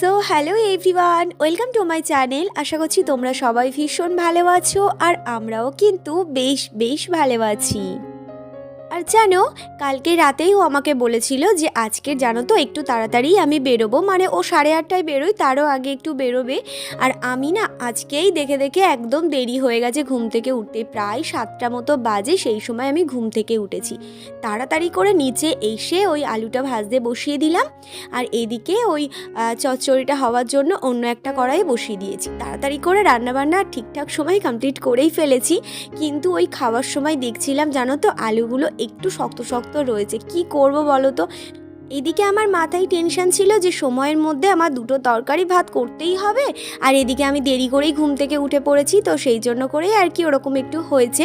So hello everyone welcome to my channel আশা করছি তোমরা সবাই ভীষণ ভালো আছো আর আমরাও কিন্তু বেশ বেশ ভালো আছি। আর জানো, কালকে রাতেই ও আমাকে বলেছিল যে আজকে জানো তো একটু তাড়াতাড়ি আমি বেরোবো মানে ও সাড়ে আটটায় বেরোই তারও আগে একটু বেরোবে। আর আমি না আজকেই দেখে দেখে একদম দেরি হয়ে গেছে ঘুম থেকে উঠতে, প্রায় সাতটা মতো বাজে সেই সময় আমি ঘুম থেকে উঠেছি। তাড়াতাড়ি করে নিচে এসে ওই আলুটা ভাজতে বসিয়ে দিলাম, আর এদিকে ওই চচ্চড়িটা হওয়ার জন্য অন্য একটা কড়াই বসিয়ে দিয়েছি। তাড়াতাড়ি করে রান্নাবান্না ঠিকঠাক সময় কমপ্লিট করেই ফেলেছি, কিন্তু ওই খাওয়ার সময় দেখছিলাম জানো তো আলুগুলো একটু শক্ত শক্ত রয়েছে। কি করব বলো তো? এদিকে আমার মাথায় টেনশন ছিল যে সময়ের মধ্যে আমার দুটো তরকারি ভাত করতেই হবে, আর এদিকে আমি দেরি করেই ঘুম থেকে উঠে পড়েছি, তো সেই জন্য করেই আর কি ওরকম একটু হয়েছে।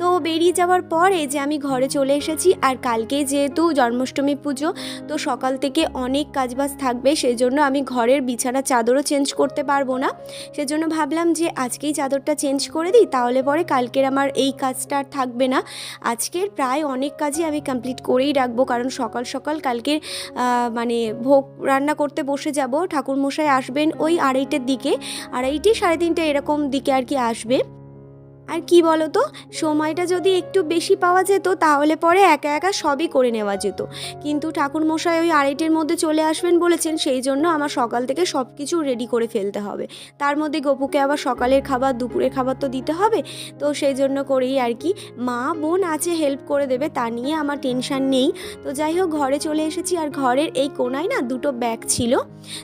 তো বেরিয়ে যাওয়ার পর যে আমি ঘরে চলে এসেছি, আর কালকে যেহেতু জন্মাষ্টমী পুজো, তো সকাল থেকে অনেক কাজবাজ থাকবে সেই জন্য আমি ঘরের বিছানা চাদরও চেঞ্জ করতে পারব না। সেজন্য ভাবলাম যে আজকেই চাদরটা চেঞ্জ করে দিই, তাহলে পরে কালকের আমার এই কাজটা আর থাকবে না। আজকের প্রায় অনেক কাজই আমি কমপ্লিট করেই রাখব, কারণ সকাল সকাল কালকে আহ, মানে ভোগ রান্না করতে বসে যাব। ঠাকুরমশাই আসবেন ওই আড়াইটের দিকে। আড়াইটে সাড়ে তিনটে এরকম দিকে আর কি আসবে। আর কি বলো তো, সময়টা যদি একটু বেশি পাওয়া যেত, তাহলে পরে একা একা সবই করে নেওয়া যেত। কিন্তু ঠাকুরমশাই ওই আড়াইটের মধ্যে চলে আসবেন বলেছেন, সেই জন্য আমার সকাল থেকে সব কিছু রেডি করে ফেলতে হবে। তার মধ্যে গপুকে আবার সকালের খাবার, দুপুরের খাবার তো দিতে হবে। তো সেই জন্য করেই আর কি, মা, বোন আছে হেল্প করে দেবে, তা নিয়ে আমার টেনশন নেই। তো যাই হোক, ঘরে চলে এসেছি, আর ঘরের এই কোনায় না দুটো ব্যাগ ছিল।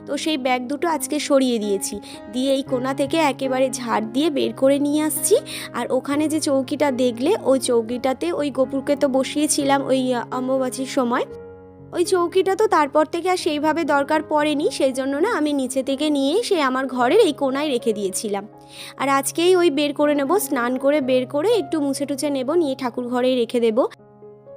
তো সেই ব্যাগ দুটো আজকে সরিয়ে দিয়েছি। দিয়ে এই কোনা থেকে একেবারে ঝাড় দিয়ে বের করে নিয়ে আসছি। আর ওখানে যে চৌকিটা দেখলে, ওই চৌকিটাতে ওই গোপুরকে তো বসিয়েছিলাম ওই অম্বুবাচির সময়। ওই চৌকিটা তো তারপর থেকে আর সেইভাবে দরকার পড়েনি সেই জন্য না আমি নিচে থেকে নিয়ে সে আমার ঘরের এই কোনায় রেখে দিয়েছিলাম। আর আজকেই ওই বের করে নেব, স্নান করে বের করে একটু মুছে টুছে নেব, নিয়ে ঠাকুর ঘরেই রেখে দেব।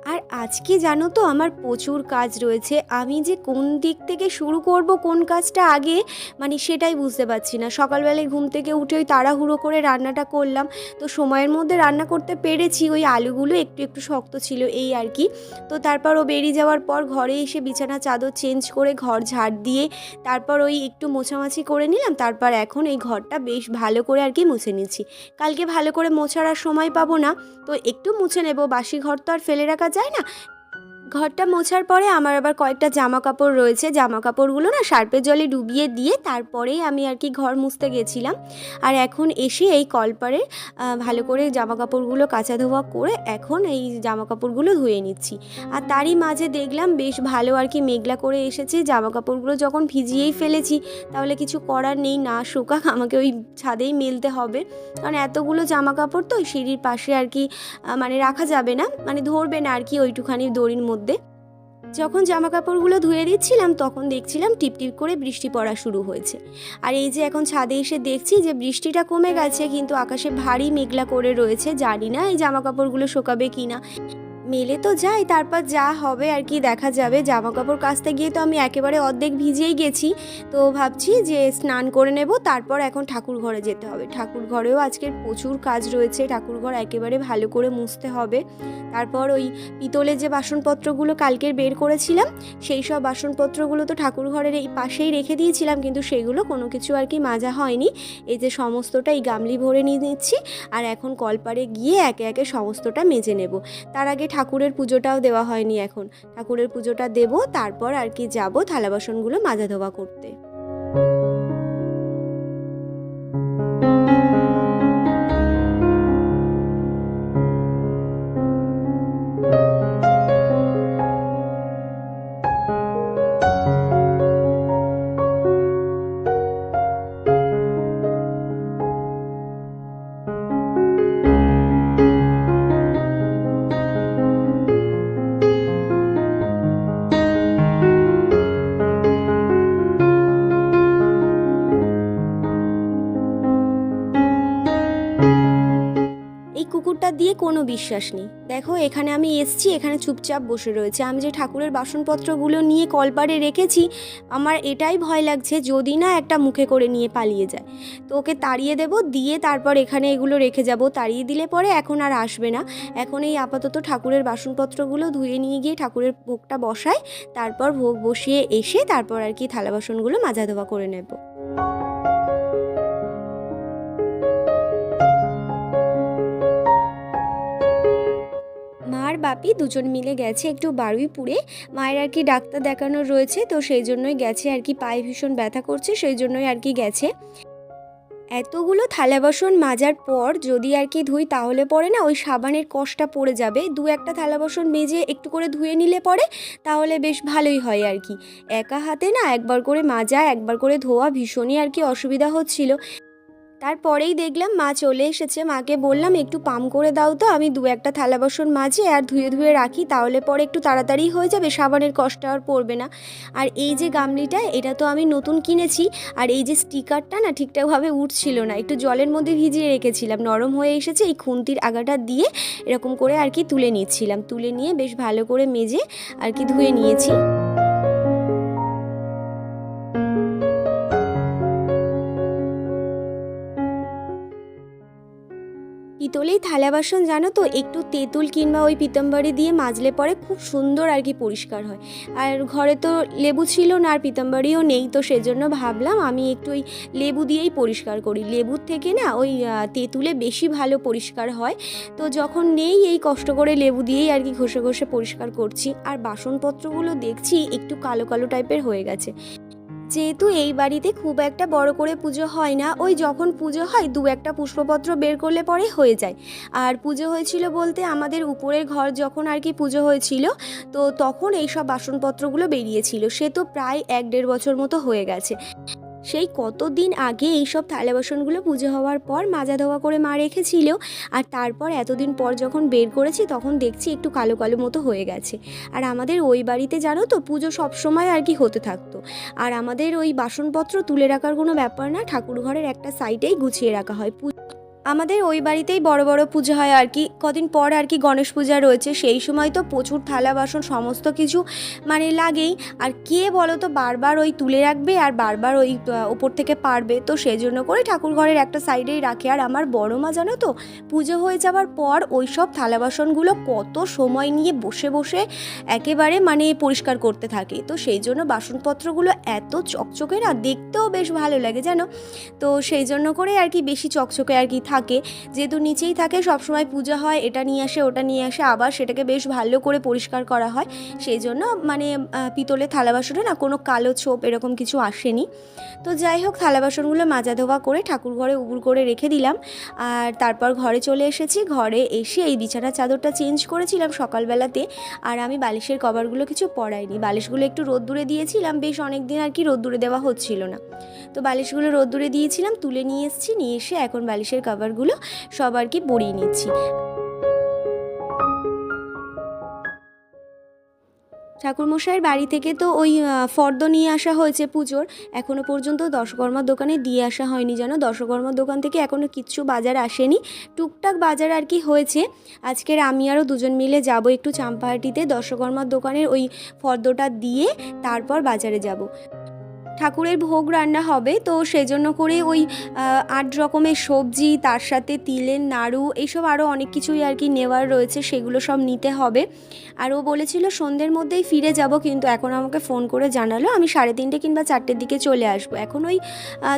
আর আজকে জানো তো আমার প্রচুর কাজ রয়েছে। আমি যে কোন দিক থেকে শুরু করব, কোন কাজটা আগে মানে সেটাই বুঝতে পারছি না। সকালবেলায় ঘুম থেকে উঠে ওই তাড়াহুড়ো করে রান্নাটা করলাম। তো সময়ের মধ্যে রান্না করতে পেরেছি, ওই আলুগুলো একটু একটু শক্ত ছিল এই আর কি। তো তারপর ও বেরিয়ে যাওয়ার পর ঘরে এসে বিছানা চাদর চেঞ্জ করে ঘর ঝাড় দিয়ে তারপর ওই একটু মোছামাছি করে নিলাম। তারপর এখন এই ঘরটা বেশ ভালো করে আর কি মুছে নিচ্ছি। কালকে ভালো করে মোছার আর সময় পাবো না। তো একটু মুছে নেব। বাসি ঘর তো আর ফেলে রাখা যায় না? ঘরটা মোছার পরে আমার আবার কয়েকটা জামা কাপড় রয়েছে। জামা কাপড়গুলো না সার্পের জলে ডুবিয়ে দিয়ে তারপরেই আমি আর কি ঘর মুছতে গেছিলাম। আর এখন এসে এই কলপারে ভালো করে জামা কাপড়গুলো কাচা ধোয়া করে এখন এই জামা কাপড়গুলো ধুয়ে নিচ্ছি। আর তারই মাঝে দেখলাম বেশ ভালো আর কি মেঘলা করে এসেছে। জামা কাপড়গুলো যখন ভিজিয়েই ফেলেছি, তাহলে কিছু করার নেই, না শোকাক, আমাকে ওই ছাদেই মেলতে হবে। কারণ এতগুলো জামা কাপড় তো সিঁড়ির পাশে আর কি মানে রাখা যাবে না। মানে ধরবে না আর কি ওইটুখানি দড়ির মধ্যে। যখন জামা কাপড়গুলো ধুয়ে দিচ্ছিলাম, তখন দেখছিলাম টিপটিপ করে বৃষ্টি পড়া শুরু হয়েছে। আর এই যে এখন ছাদে এসে দেখছি যে বৃষ্টিটা কমে গেছে, কিন্তু আকাশে ভারী মেঘলা করে রয়েছে। জানি না এই জামা কাপড়গুলো শোকাবে কি না মেলে তো যাই, তারপর যা হবে আর কি দেখা যাবে। জামা কাপড় কাচতে গিয়ে তো আমি একেবারে অর্ধেক ভিজেই গেছি। তো ভাবছি যে স্নান করে নেব, তারপর এখন ঠাকুর ঘরে যেতে হবে। ঠাকুর ঘরেও আজকের প্রচুর কাজ রয়েছে, ঠাকুর ঘর একেবারে ভালো করে মুছতে হবে। তারপর ওই পিতলের যে বাসনপত্রগুলো কালকের বের করেছিলাম, সেই সব বাসনপত্রগুলো তো ঠাকুর ঘরের এই পাশেই রেখে দিয়েছিলাম, কিন্তু সেগুলো কোনো কিছু আর কি মাজা হয়নি। এই যে সমস্তটা এই গামলি ভরে নিয়ে নিচ্ছি, আর এখন কলপারে গিয়ে একে একে সমস্তটা মেজে নেব। তার আগে ঠাকুরের পুজোটাও দেওয়া হয়নি এখন। ঠাকুরের পুজোটা দেব, তারপর আর কি যাব থালা বাসনগুলো মাজা ধোয়া করতে। ওটা দিয়ে কোনো বিশ্বাস নেই। দেখো, এখানে আমি এসছি, এখানে চুপচাপ বসে রয়েছে। আমি যে ঠাকুরের বাসনপত্রগুলো নিয়ে কলপারে রেখেছি, আমার এটাই ভয় লাগছে যদি না একটা মুখে করে নিয়ে পালিয়ে যায়। তো ওকে তাড়িয়ে দেব, দিয়ে তারপর এখানে এগুলো রেখে যাব। তাড়িয়ে দিলে পরে এখন আর আসবে না। এখন এই আপাতত ঠাকুরের বাসনপত্রগুলো ধুয়ে নিয়ে গিয়ে ঠাকুরের ভোগটা বসায়, তারপর ভোগ বসিয়ে এসে তারপর আর কি থালা বাসনগুলো মাজা ধোয়া করে নেব। মার বাপি দুজন মিলে গেছে একটু বারুইপুরে। মায়ের আর কি ডাক্তার দেখানোর রয়েছে, তো সেই জন্যই গেছে আর কি, পায়ে ভীষণ ব্যথা করছে, সেই জন্যই আর কি গেছে। এতগুলো থালা বাসন মাজার পর যদি আর কি ধুই তাহলে পরে না ওই সাবানের কষটা পড়ে যাবে। দু একটা থালা বাসন মেজে একটু করে ধুয়ে নিলে পরে তাহলে বেশ ভালোই হয় আর কি। একা হাতে না একবার করে মাজা, একবার করে ধোয়া ভীষণই আর কি অসুবিধা হচ্ছিল। তারপরেই দেখলাম মা চলে এসেছে। মাকে বললাম, একটু পাম করে দাও তো, আমি দু একটা থালা বাসন মাজে আর ধুয়ে ধুয়ে রাখি, তাহলে পরে একটু তাড়াতাড়ি হয়ে যাবে, সাবানের কষ্ট আর পড়বে না। আর এই যে গামলিটা, এটা তো আমি নতুন কিনেছি, আর এই যে স্টিকারটা না ঠিকঠাকভাবে উঠছিল না, একটু জলের মধ্যে ভিজিয়ে রেখেছিলাম, নরম হয়ে এসেছে, এই খুন্তির আগাটা দিয়ে এরকম করে আর কি তুলে নিচ্ছিলাম। তুলে নিয়ে বেশ ভালো করে মেজে আর কি ধুয়ে নিয়েছি। পিতলেই থালা বাসন, জানো তো? একটু তেঁতুল কিংবা ওই পিতম্বরি দিয়ে মাজলে পরে খুব সুন্দর আর কি পরিষ্কার হয়। আর ঘরে তো লেবু ছিল না আর পিতম্বরিও নেই, তো সেজন্য ভাবলাম আমি একটু ওই লেবু দিয়েই পরিষ্কার করি। লেবুর থেকে না ওই তেঁতুলে বেশি ভালো পরিষ্কার হয়। তো যখন নেই, এই কষ্ট করে লেবু দিয়েই আর কি ঘষে ঘষে পরিষ্কার করছি। আর বাসনপত্রগুলো দেখছি একটু কালো কালো টাইপের হয়ে গেছে। যেহেতু এই বাড়িতে খুব একটা বড় করে পুজো হয় না, ওই যখন পুজো হয় দু একটা পুষ্পপত্র বের করলে পরে হয়ে যায়। আর পুজো হয়েছিল বলতে আমাদের উপরের ঘর যখন আর কি পুজো হয়েছিল, তো তখন এই সব বাসনপত্রগুলো বেরিয়েছিল। সে তো প্রায় এক দেড় বছর মতো হয়ে গেছে। সেই কতদিন আগে এইসব থালা বাসনগুলো পুজো হওয়ার পর মাজা ধোয়া করে মা রেখেছিল। আর তারপর এতদিন পর যখন বের করেছি, তখন দেখছি একটু কালো কালো মতো হয়ে গেছে। আর আমাদের ওই বাড়িতে জানো তো, পুজো সবসময় আর কি হতে থাকতো। আর আমাদের ওই বাসনপত্র তুলে রাখার কোনো ব্যাপার না ঠাকুর ঘরের একটা সাইডেই গুছিয়ে রাখা হয়। আমাদের ওই বাড়িতেই বড় বড় পুজো হয় আর কি। কদিন পর আর কি গণেশ পূজা রয়েছে, সেই সময় তো প্রচুর থালা বাসন সমস্ত কিছু মানে লাগেই। আর কে বলো তো বারবার ওই তুলে রাখবে আর বারবার ওই ওপর থেকে পারবে। তো সেই জন্য করে ঠাকুর ঘরের একটা সাইডেই রাখে। আর আমার বড় মা জানো তো, পুজো হয়ে যাওয়ার পর ওই সব থালা বাসনগুলো কত সময় নিয়ে বসে বসে একেবারে মানে পরিষ্কার করতে থাকে। তো সেই জন্য বাসনপত্রগুলো এত চকচকে না, দেখতেও বেশ ভালো লাগে জানো? তো সেই জন্য করে আর কি বেশি চকচকে আর কি থাকে, যেহেতু নিচেই থাকে, সবসময় পূজা হয়, এটা নিয়ে আসে, ওটা নিয়ে আসে, আবার সেটাকে বেশ ভালো করে পরিষ্কার করা হয়। সেই জন্য মানে পিতলের থালা বাসনে না কোনো কালো ছোপ এরকম কিছু আসেনি। তো যাই হোক, থালা বাসনগুলো মাজা ধোয়া করে ঠাকুর ঘরে উবুর করে রেখে দিলাম। আর তারপর ঘরে চলে এসেছি। ঘরে এসে এই বিছানা চাদরটা চেঞ্জ করেছিলাম সকালবেলাতে। আর আমি বালিশের কভারগুলো কিছু পরাইনি। বালিশগুলো একটু রোদ্দুরে দিয়েছিলাম, বেশ অনেক দিন আর কি রোদ্দুরে দেওয়া হচ্ছিল না। তো বালিশগুলো রোদ্দুরে দিয়েছিলাম, তুলে নিয়ে এসেছি, নিয়ে এসে এখন বালিশের কভারগুলো সব আর কি পরিয়ে নিচ্ছি। ঠাকুরমশাইয়ের বাড়ি থেকে তো ওই ফর্দ নিয়ে আসা হয়েছে পুজোর। এখনও পর্যন্ত দশকর্মার দোকানে দিয়ে আসা হয়নি যেন। দশকর্মার দোকান থেকে এখনও কিচ্ছু বাজার আসেনি। টুকটাক বাজার আর কি হয়েছে। আজকের আমি আরও দুজন মিলে যাব একটু চাম্পাহাটিতে দশকর্মার দোকানের ওই ফর্দটা দিয়ে তারপর বাজারে যাব। ঠাকুরের ভোগ রান্না হবে, তো সেজন্য করে ওই আট রকমের সবজি, তার সাথে তিলের নাড়ু এইসব আরও অনেক কিছুই আর কি নেওয়ার রয়েছে, সেগুলো সব নিতে হবে। আর ও বলেছিল সন্ধ্যের মধ্যেই ফিরে যাব, কিন্তু এখন আমাকে ফোন করে জানালো, আমি সাড়ে তিনটে কিংবা চারটের দিকে চলে আসব। এখন ওই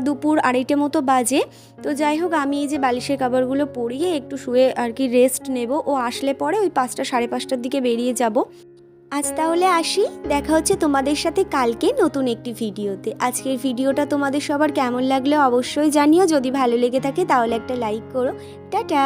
দুপুর আড়াইটে মতো বাজে, তো যাই হোক, আমি এই যে বালিশের কাবারগুলো পরিয়ে একটু শুয়ে আর কি রেস্ট নেব। ও আসলে পরে ওই পাঁচটা সাড়ে পাঁচটার দিকে বেরিয়ে যাব। আজ তাহলে আসি। দেখা হচ্ছে তোমাদের সাথে কালকে নতুন একটি ভিডিওতে। আজকের ভিডিওটা তোমাদের সবার কেমন লাগলে অবশ্যই জানিও। যদি ভালো লেগে থাকে তাহলে একটা লাইক করো। টাটা!